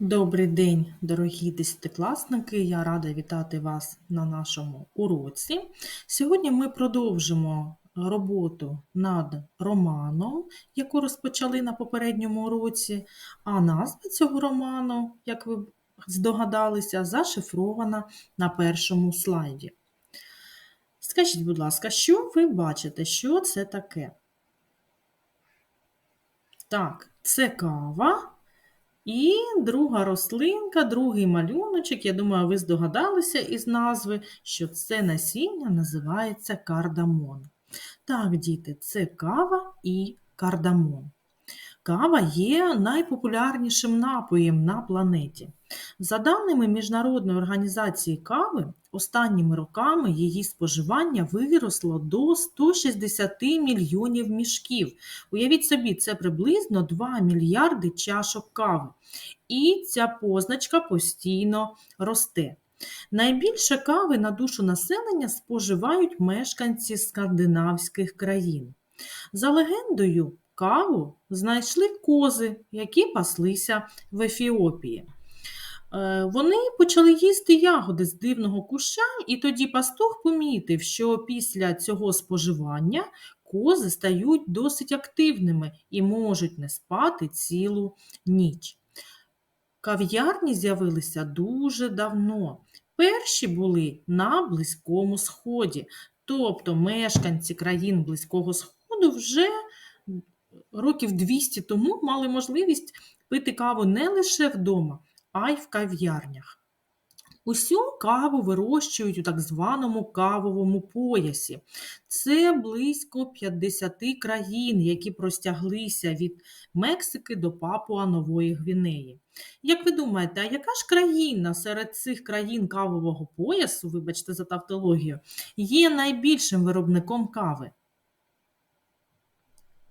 Добрий день, дорогі десятикласники! Я рада вітати вас на нашому уроці. Сьогодні ми продовжимо роботу над романом, яку розпочали на попередньому уроці, а назва цього роману, як ви здогадалися, зашифрована на першому слайді. Скажіть, будь ласка, що ви бачите? Що це таке? Так, це кава. І друга рослинка, другий малюночок, я думаю, ви здогадалися із назви, що це насіння називається кардамон. Так, діти, це кава і кардамон. Кава є найпопулярнішим напоєм на планеті. За даними Міжнародної організації кави, останніми роками її споживання виросло до 160 мільйонів мішків. Уявіть собі, це приблизно 2 мільярди чашок кави. І ця позначка постійно росте. Найбільше кави на душу населення споживають мешканці скандинавських країн. За легендою, каву знайшли кози, які паслися в Ефіопії. Е, Вони почали їсти ягоди з дивного куща, і тоді пастух помітив, що після цього споживання кози стають досить активними і можуть не спати цілу ніч. Кав'ярні з'явилися дуже давно. Перші були на Близькому Сході, тобто мешканці країн Близького Сходу вже років 200 тому мали можливість пити каву не лише вдома, а й в кав'ярнях. Усю каву вирощують у так званому кавовому поясі. Це близько 50 країн, які простяглися від Мексики до Папуа Нової Гвінеї. Як ви думаєте, а яка ж країна серед цих країн кавового поясу, вибачте за тавтологію, є найбільшим виробником кави?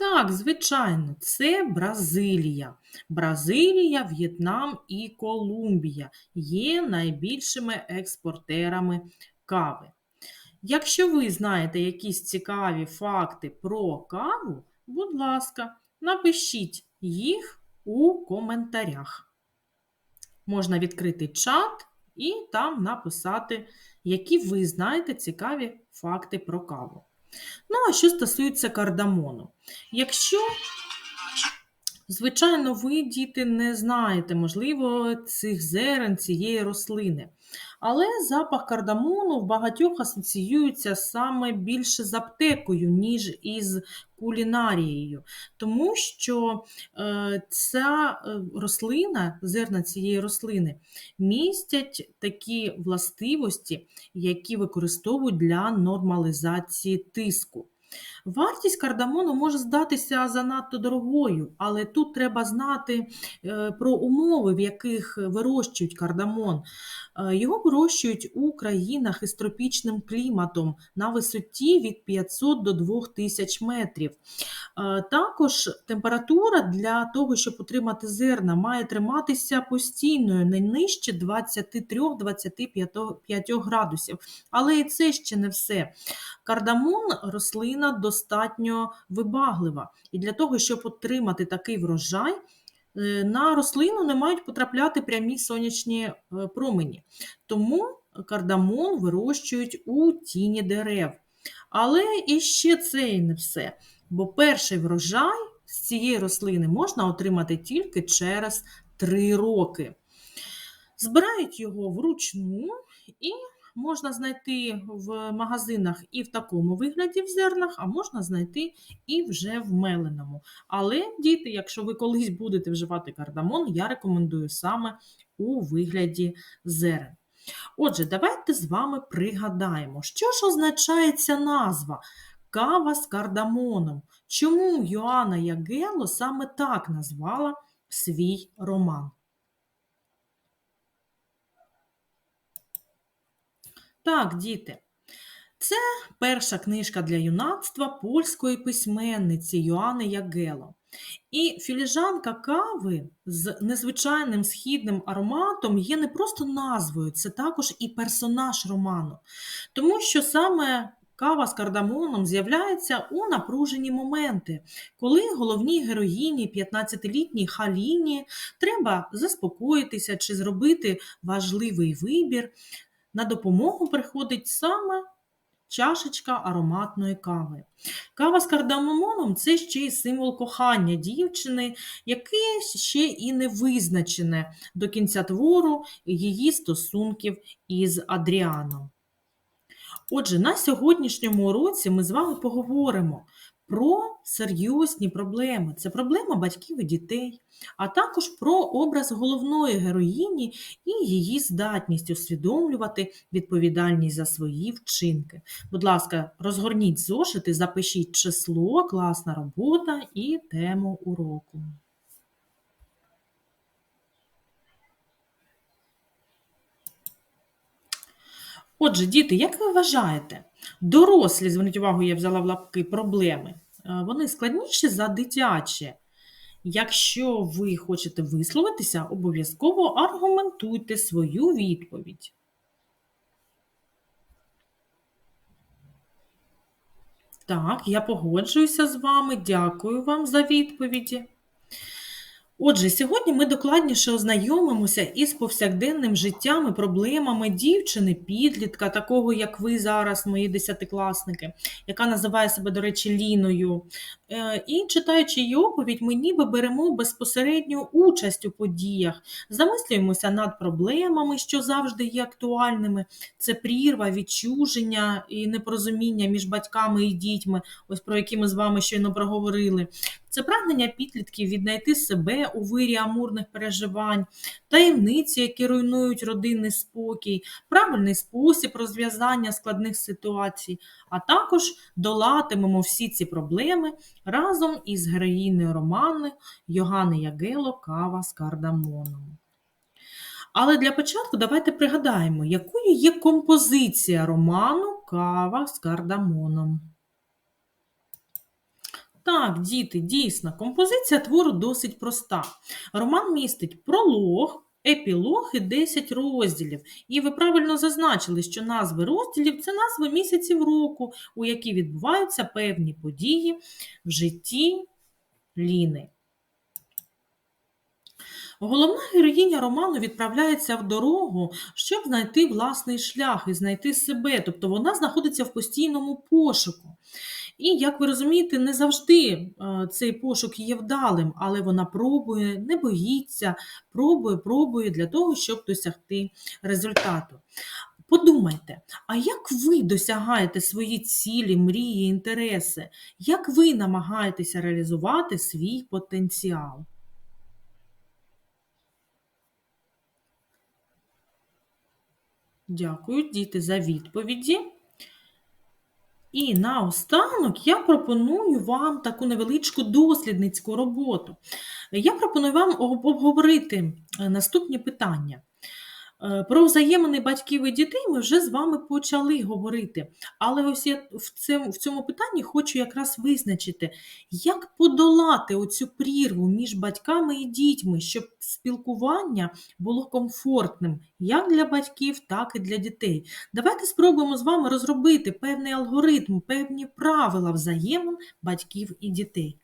Так, звичайно, це Бразилія. Бразилія, В'єтнам і Колумбія є найбільшими експортерами кави. Якщо ви знаєте якісь цікаві факти про каву, будь ласка, напишіть їх у коментарях. Можна відкрити чат і там написати, які ви знаєте цікаві факти про каву. Ну, а що стосується кардамону. Якщо, звичайно, ви, діти, не знаєте, можливо, цих зерен цієї рослини. Але запах кардамону в багатьох асоціюється саме більше з аптекою, ніж із кулінарією, тому що е, ця е, рослина, зерна цієї рослини, містять такі властивості, які використовують для нормалізації тиску. Вартість кардамону може здатися занадто дорогою, але тут треба знати е, про умови, в яких вирощують кардамон. Е, його вирощують у країнах із тропічним кліматом на висоті від 500 до 2000 метрів. Е, також температура для того, щоб отримати зерна, має триматися постійною, не нижче 23-25 градусів. Але і це ще не все. Кардамон рослина достатньо вибаглива. І для того, щоб отримати такий врожай, е, на рослину не мають потрапляти прямі сонячні е, промені. Тому кардамон вирощують у тіні дерев. Але і ще це і не все. Бо перший врожай з цієї рослини можна отримати тільки через 3 роки. Збирають його вручну і можна знайти в магазинах і в такому вигляді в зернах, а можна знайти і вже в меленому. Але, діти, якщо ви колись будете вживати кардамон, я рекомендую саме у вигляді зерен. Отже, давайте з вами пригадаємо, що ж означає ця назва кава з кардамоном. Чому Йоанна Ягело саме так назвала свій роман? Так, діти, це перша книжка для юнацтва польської письменниці Йоанни Ягело. І філіжанка кави з незвичайним східним ароматом є не просто назвою, це також і персонаж роману. Тому що саме кава з кардамоном з'являється у напружені моменти, коли головній героїні 15-літній Халіні треба заспокоїтися чи зробити важливий вибір. На допомогу приходить саме чашечка ароматної кави. Кава з кардамоном це ще й символ кохання дівчини, яке ще і не визначене до кінця твору її стосунків із Адріаном. Отже, на сьогоднішньому уроці ми з вами поговоримо про серйозні проблеми. Це проблема батьків і дітей, а також про образ головної героїні і її здатність усвідомлювати відповідальність за свої вчинки. Будь ласка, розгорніть зошити, запишіть число, класна робота і тему уроку. Отже, діти, як ви вважаєте, дорослі, зверніть увагу, я взяла в лапки проблеми, е, вони складніші за дитячі. Якщо ви хочете висловитися, обов'язково аргументуйте свою відповідь. Так, я погоджуюся з вами. Дякую вам за відповіді. Отже, сьогодні ми докладніше ознайомимося із повсякденним життям і проблемами дівчини, підлітка, такого як ви зараз, мої десятикласники, яка називає себе, до речі, Ліною. Е, і читаючи її оповідь, ми ніби беремо безпосередню участь у подіях, замислюємося над проблемами, що завжди є актуальними. Це прірва, відчуження і непорозуміння між батьками і дітьми, ось про які ми з вами щойно проговорили. Це прагнення підлітків віднайти себе у вирі амурних переживань, таємниці, які руйнують родинний спокій, правильний спосіб розв'язання складних ситуацій, а також долатимемо всі ці проблеми разом із героїною роману Йогани Ягело Кава з кардамоном. Але для початку давайте пригадаємо, якою є композиція роману Кава з кардамоном. Так, діти, дійсно, композиція твору досить проста. Роман містить пролог, епілог і 10 розділів. І ви правильно зазначили, що назви розділів це назви місяців року, у які відбуваються певні події в житті Ліни. Головна героїня роману відправляється в дорогу, щоб знайти власний шлях і знайти себе, тобто вона знаходиться в постійному пошуку. І, як ви розумієте, не завжди е, цей пошук є вдалим, але вона пробує, не боїться, пробує, пробує для того, щоб досягти результату. Подумайте, а як ви досягаєте свої цілі, мрії, інтереси? Як ви намагаєтеся реалізувати свій потенціал? Дякую, діти, за відповіді. І наостанок я пропоную вам таку невеличку дослідницьку роботу. Я пропоную вам обговорити е, наступні питання. Е, про взаємини батьків і дітей ми вже з вами почали говорити. Але ось я в цьому, в цьому питанні хочу якраз визначити, як подолати оцю прірву між батьками і дітьми, щоб спілкування було комфортним як для батьків, так і для дітей. Давайте спробуємо з вами розробити певний алгоритм, певні правила взаємин батьків і дітей.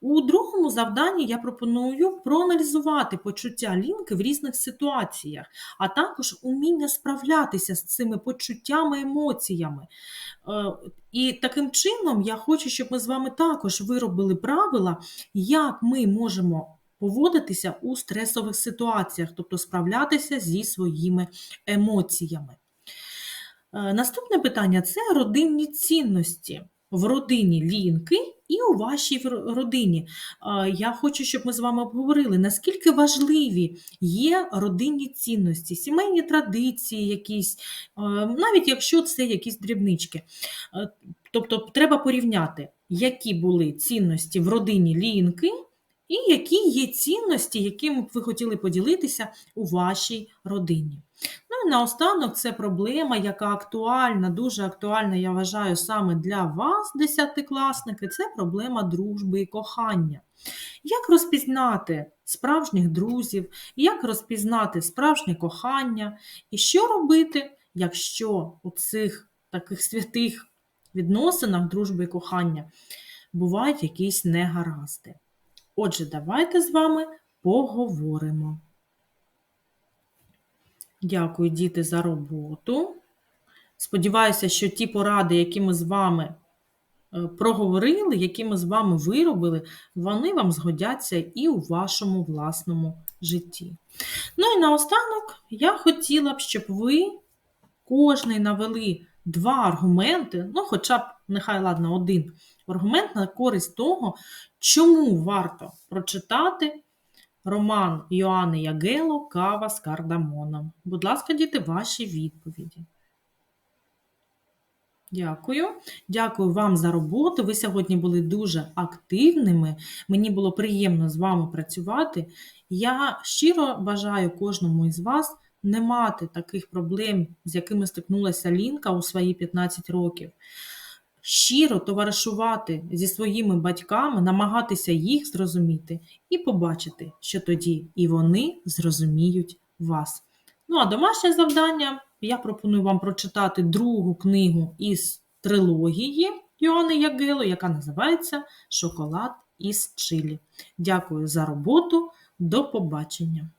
У другому завданні я пропоную проаналізувати почуття лінки в різних ситуаціях, а також уміння справлятися з цими почуттями, емоціями. Е, і таким чином я хочу, щоб ми з вами також виробили правила, як ми можемо поводитися у стресових ситуаціях, тобто справлятися зі своїми емоціями. Е, наступне питання це родинні цінності в родині лінки і у вашій родині. Я хочу, щоб ми з вами обговорили, наскільки важливі є родинні цінності, сімейні традиції, якісь, навіть якщо це якісь дрібнички. Тобто треба порівняти, які були цінності в родині лінки. І які є цінності, якими б ви хотіли поділитися у вашій родині. Ну і наостанок це проблема, яка актуальна, дуже актуальна, я вважаю, саме для вас, десятикласники, це проблема дружби і кохання. Як розпізнати справжніх друзів, як розпізнати справжнє кохання, і що робити, якщо у цих таких святих відносинах, дружби і кохання бувають якісь негаразди. Отже, давайте з вами поговоримо. Дякую, діти, за роботу. Сподіваюся, що ті поради, які ми з вами е, проговорили, які ми з вами виробили, вони вам згодяться і у вашому власному житті. Ну і наостанок я хотіла б, щоб ви кожний навели два аргументи, ну, хоча б, нехай ладно, один аргумент на користь того, чому варто прочитати роман Йоанни Ягело Кава з кардамоном. Будь ласка, діти, ваші відповіді. Дякую. Дякую вам за роботу. Ви сьогодні були дуже активними. Мені було приємно з вами працювати. Я щиро бажаю кожному із вас не мати таких проблем, з якими стикнулася Лінка у свої 15 років. Щиро товаришувати зі своїми батьками, намагатися їх зрозуміти і побачити, що тоді і вони зрозуміють вас. Ну а домашнє завдання я пропоную вам прочитати другу книгу із трилогії Йоанни Ягело, яка називається Шоколад із Чилі. Дякую за роботу. До побачення!